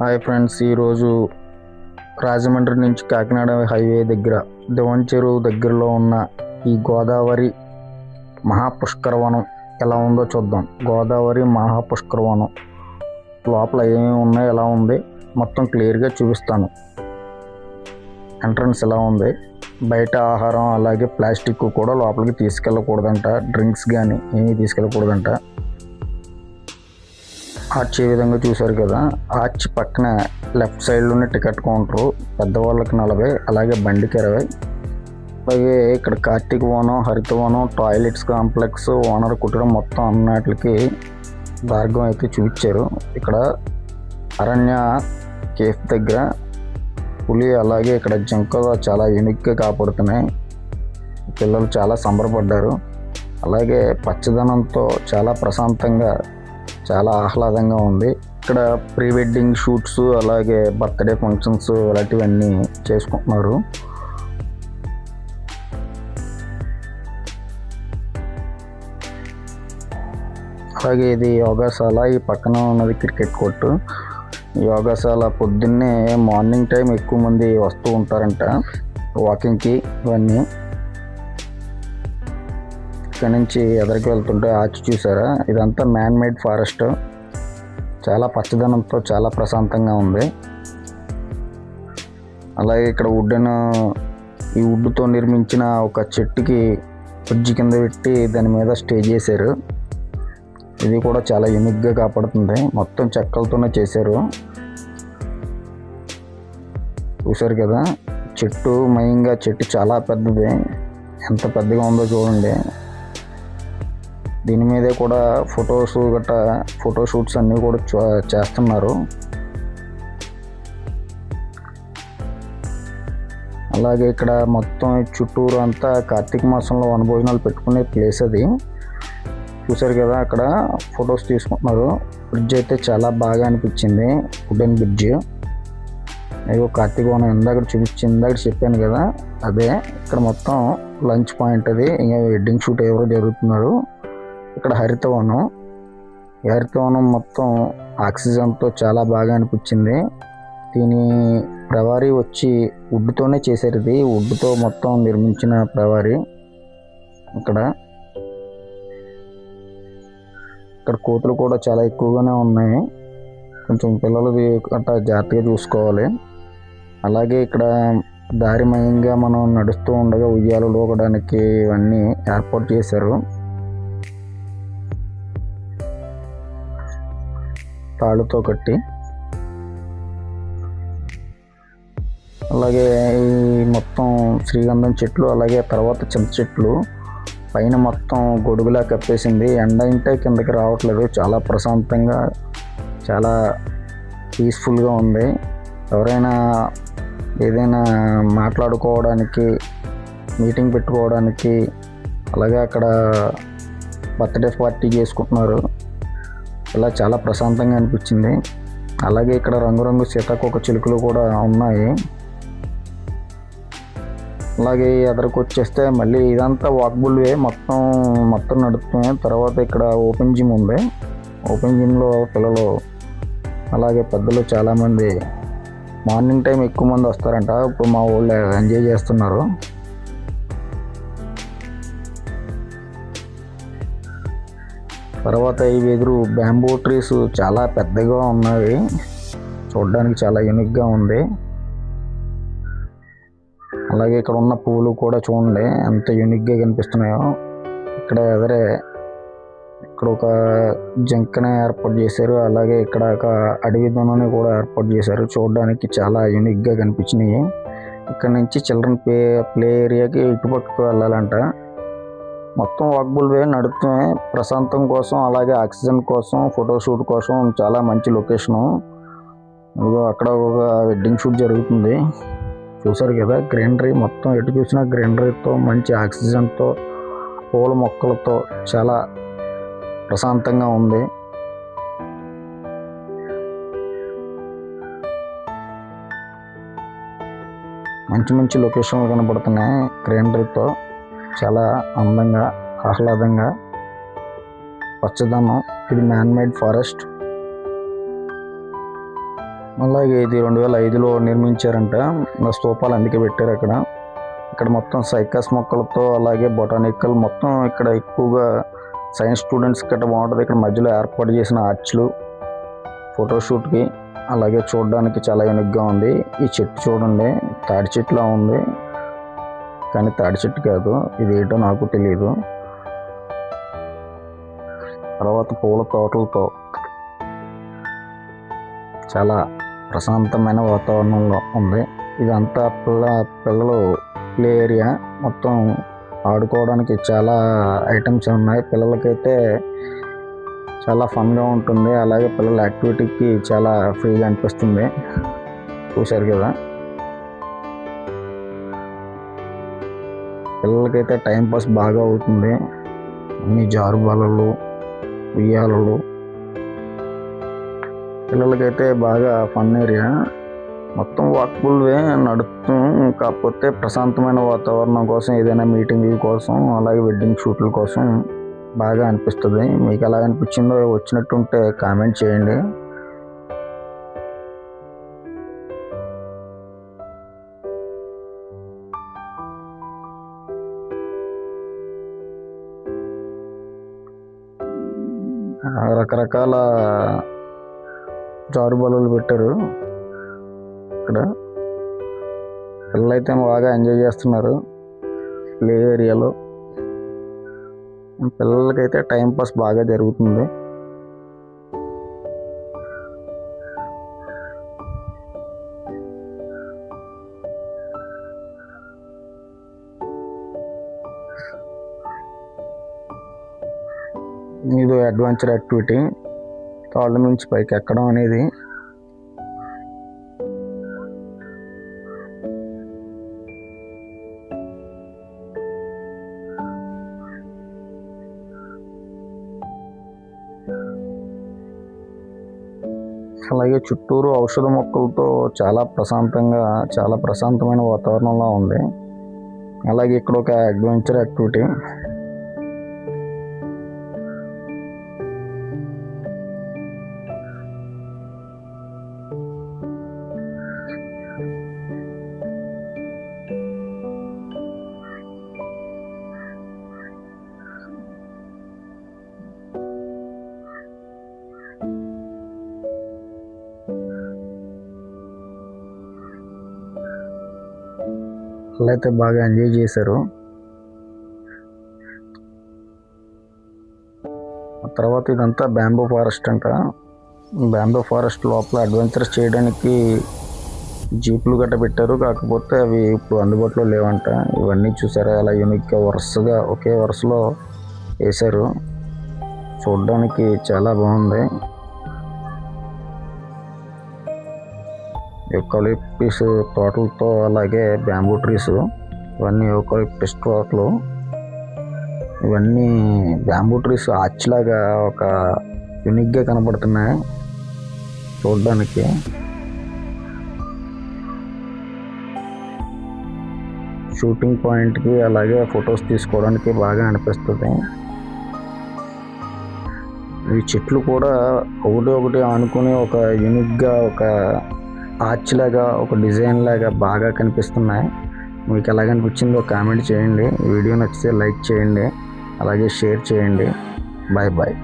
Hi friends ఈరోజు రాజమండ్రి నుంచి Kakinada highway దగ్గర దివన్ చెరువు దగ్గరలో ఉన్న ఈ గోదావరి మహాపుష్కరవనం ఎలా ఉందో చూద్దాం. గోదావరి మహాపుష్కరవనం లోపల ఏమేమి ఉన్నాయో ఎలా ఉంది మొత్తం క్లియర్గా చూపిస్తాను. ఎంట్రన్స్ ఎలా ఉంది బయట ఆహారం అలాగే ప్లాస్టిక్ కూడా లోపలికి తీసుకెళ్ళకూడదంట డ్రింక్స్ కానీ ఏమీ తీసుకెళ్ళకూడదంట. ఆర్చ్ ఏ విధంగా చూశారు కదా ఆర్చ్ పక్కన లెఫ్ట్ సైడ్లోనే టికెట్ కౌంటరు పెద్దవాళ్ళకి నలభై అలాగే బండికి ఇరవై. అలాగే ఇక్కడ కార్తీక వనం హరితవనం టాయిలెట్స్ కాంప్లెక్స్ ఓనర్ కుట్టడం మొత్తం అన్నట్లకి మార్గం అయితే చూపించారు. ఇక్కడ అరణ్య కేఫ్ దగ్గర పులి అలాగే ఇక్కడ జింకలు చాలా యూనిక్గా కాపాడుతున్నాయి. పిల్లలు చాలా సంబరపడ్డారు. అలాగే పచ్చదనంతో చాలా ప్రశాంతంగా చాలా ఆహ్లాదంగా ఉంది. ఇక్కడ ప్రీ వెడ్డింగ్ షూట్స్ అలాగే బర్త్డే ఫంక్షన్స్ ఇలాంటివన్నీ చేసుకుంటున్నారు. అలాగే ఇది యోగాశాల ఈ పక్కన ఉన్నది క్రికెట్ కోర్టు. యోగాశాల పొద్దున్నే మార్నింగ్ టైం ఎక్కువ మంది వస్తూ ఉంటారంట. వాకింగ్కి ఇవన్నీ. ఇక్కడ నుంచి ఎదరికి వెళ్తుంటే ఆచి చూసారా? ఇదంతా మ్యాన్ మేడ్ ఫారెస్ట్ చాలా పచ్చదనంతో చాలా ప్రశాంతంగా ఉంది. అలాగే ఇక్కడ వుడ్డెన్ ఈ వుడ్తో నిర్మించిన ఒక చెట్టుకి ఫ్రిడ్జ్ కింద పెట్టి దాని మీద స్టే చేశారు. ఇది కూడా చాలా యూనిక్గా కాపాడుతుంది. మొత్తం చెక్కలతోనే చేశారు. చూశారు కదా? చెట్టు మయంగా చెట్టు చాలా పెద్దది. ఎంత పెద్దగా ఉందో చూడండి. దీని మీదే కూడా ఫొటోస్ గట్రా ఫోటో షూట్స్ అన్నీ కూడా చేస్తున్నారు. అలాగే ఇక్కడ మొత్తం చుట్టూరు అంతా కార్తీక మాసంలో వనభోజనాలు పెట్టుకునే ప్లేస్ అది. చూసారు కదా అక్కడ ఫొటోస్ తీసుకుంటున్నారు. బ్రిడ్జ్ అయితే చాలా బాగా అనిపించింది వుడెన్ బ్రిడ్జ్ అయ్యో కార్తీక వనం ఇందాక చూపించింది ఇందాక చెప్పాను కదా అదే. ఇక్కడ మొత్తం లంచ్ పాయింట్ అది. ఇంకా వెడ్డింగ్ షూట్ ఎవరో జరుగుతున్నారు? ఇక్కడ హరితవనం. ఈ హరితవనం మొత్తం ఆక్సిజన్తో చాలా బాగా అనిపించింది. దీని ప్రవారీ వచ్చి వుడ్తోనే చేశారు ఇది. వుడ్తో మొత్తం నిర్మించిన ప్రవారీ ఇక్కడ. ఇక్కడ కోతులు కూడా చాలా ఎక్కువగానే ఉన్నాయి. కొంచెం పిల్లలు అట్లా జాగ్రత్తగా చూసుకోవాలి. అలాగే ఇక్కడ దారిమయంగా మనం నడుస్తూ ఉండగా ఉయ్యాలు లోకడానికి ఇవన్నీ ఏర్పాటు చేశారు. తాళ్ళతో కట్టి. అలాగే ఈ మొత్తం శ్రీగంధం చెట్లు అలాగే తర్వాత చింత చెట్లు పైన మొత్తం గొడుగులా కప్పేసింది. ఎండ అంటే కిందకి రావట్లేదు. చాలా ప్రశాంతంగా చాలా పీస్ఫుల్గా ఉంది. ఎవరైనా ఏదైనా మాట్లాడుకోవడానికి మీటింగ్ పెట్టుకోవడానికి అలాగే అక్కడ బర్త్డే పార్టీ చేసుకుంటున్నారు. ఇలా చాలా ప్రశాంతంగా అనిపించింది. అలాగే ఇక్కడ రంగురంగు సీతాకోక చిలుకలు కూడా ఉన్నాయి. అలాగే ఎదరికి వచ్చేస్తే మళ్ళీ ఇదంతా వాక్బుల్వే. మొత్తం మొత్తం నడుస్తుంది తర్వాత ఇక్కడ ఓపెన్ జిమ్ ఉంది. ఓపెన్ జిమ్లో పిల్లలు అలాగే పెద్దలు చాలామంది మార్నింగ్ టైం ఎక్కువ మంది వస్తారంట. ఇప్పుడు మా వాళ్ళు ఎంజాయ్ చేస్తున్నారు. తర్వాత ఇవి ఎదురు బ్యాంబూ ట్రీస్ చాలా పెద్దగా ఉన్నవి. చూడడానికి చాలా యూనిక్గా ఉంది. అలాగే ఇక్కడ ఉన్న పువ్వులు కూడా చూడండి ఎంత యూనిక్గా కనిపిస్తున్నాయో. ఇక్కడ ఎదరే ఇక్కడ ఒక జంకనే ఏర్పాటు చేశారు. అలాగే ఇక్కడ ఒక అడవి దొనని కూడా ఏర్పాటు చేశారు. చూడడానికి చాలా యూనిక్గా కనిపించినాయి. ఇక్కడ నుంచి చిల్డ్రన్ ప్లే ప్లే ఏరియాకి ఇటుపక్కకు వెళ్ళాలంట. మొత్తం వాక్బుల్ వే నడుపుతూ ప్రశాంతం కోసం అలాగే ఆక్సిజన్ కోసం ఫోటోషూట్ కోసం చాలా మంచి లొకేషను. ఇదిగో అక్కడ ఒక వెడ్డింగ్ షూట్ జరుగుతుంది. చూసారు కదా గ్రీనరీ మొత్తం ఎటు చూసినా గ్రీనరీతో మంచి ఆక్సిజన్తో పూల మొక్కలతో చాలా ప్రశాంతంగా ఉంది. మంచి మంచి లొకేషన్లు కనబడుతున్నాయి గ్రీనరీతో. చాలా అందంగా ఆహ్లాదంగా పచ్చదనం ఇది మ్యాన్ మేడ్ ఫారెస్ట్ అలాగే ఇది రెండు వేల ఐదులో నిర్మించారంట స్తూపాలు అందుకే పెట్టారు అక్కడ. ఇక్కడ మొత్తం సైకస్ మొక్కలతో అలాగే బొటానికల్ మొత్తం ఇక్కడ ఎక్కువగా సైన్స్ స్టూడెంట్స్ గట్రా బాగుంటుంది. ఇక్కడ మధ్యలో ఏర్పాటు చేసిన ఆర్చ్లు ఫోటోషూట్కి. అలాగే చూడడానికి చాలా యూనిక్గా ఉంది. ఈ చెట్టు చూడండి తాడి చెట్టులా ఉంది. కానీ తాడి చెట్టు కాదు. ఇది ఏంటో నాకు తెలియదు తర్వాత పూల తోటలతో చాలా ప్రశాంతమైన వాతావరణంలో ఉంది. ఇదంతా పిల్ల పిల్లలు ప్లే ఏరియా. మొత్తం ఆడుకోవడానికి చాలా ఐటమ్స్ ఉన్నాయి. పిల్లలకైతే చాలా ఫన్గా ఉంటుంది. అలాగే పిల్లల యాక్టివిటీకి చాలా ఫ్రీగా అనిపిస్తుంది. చూశారు కదా? పిల్లలకైతే టైంపాస్ బాగా అవుతుంది. అన్ని జారుబాలలు ఉయ్యాలలు. పిల్లలకైతే బాగా ఫన్ ఏరియా. మొత్తం వాక్బుల్ నడుస్తూ కాకపోతే ప్రశాంతమైన వాతావరణం కోసం ఏదైనా మీటింగ్ల కోసం అలాగే వెడ్డింగ్ షూట్ల కోసం బాగా అనిపిస్తుంది. మీకు ఎలా అనిపించిందో వచ్చినట్టుంటే కామెంట్ చేయండి. రకరకాల జారు పెట్టారు. ఇక్కడ పిల్లలు అయితే బాగా ఎంజాయ్ చేస్తున్నారు. ప్లే ఏరియాలో. పిల్లలకైతే టైం పాస్ బాగా జరుగుతుంది. ఇది అడ్వెంచర్ యాక్టివిటీ తాళ్ళ నుంచి పైకి ఎక్కడం అనేది. అలాగే చుట్టూరు ఔషధ మొక్కలతో చాలా ప్రశాంతంగా చాలా ప్రశాంతమైన వాతావరణంలో ఉంది. అలాగే ఇక్కడ ఒక అడ్వెంచర్ యాక్టివిటీ అయితే బాగా ఎంజాయ్ చేశారు. తర్వాత ఇదంతా బ్యాంబో ఫారెస్ట్ అంట. బ్యాంబో ఫారెస్ట్ లోపల అడ్వెంచర్స్ చేయడానికి జీపులు గట్ట పెట్టారు. కాకపోతే అవి ఇప్పుడు అందుబాటులో లేవంట. ఇవన్నీ చూసారా? అలా యూనిక్గా వరుసగా ఒకే వరుసలో వేశారు. చూడడానికి చాలా బాగుంది. యూకలిప్టిస్ తోటలతో అలాగే బ్యాంబూ ట్రీస్ ఇవన్నీ యూకలిప్టిస్ తోటలు. ఇవన్నీ బ్యాంబూ ట్రీస్ ఆర్చ్లాగా ఒక యూనిక్గా కనబడుతున్నాయి చూడడానికి. షూటింగ్ పాయింట్కి అలాగే ఫొటోస్ తీసుకోవడానికి బాగా అనిపిస్తుంది. ఈ చెట్లు కూడా ఒకటి ఒకటి ఆనుకుని ఒక యూనిక్గా ఒక ఆర్చ్ లాగా ఒక డిజైన్ లాగా బాగా కనిపిస్తున్నాయి. మీకు ఎలా కనిపించిందో కామెంట్ చేయండి. వీడియో నచ్చితే లైక్ చేయండి. అలాగే షేర్ చేయండి. Bye bye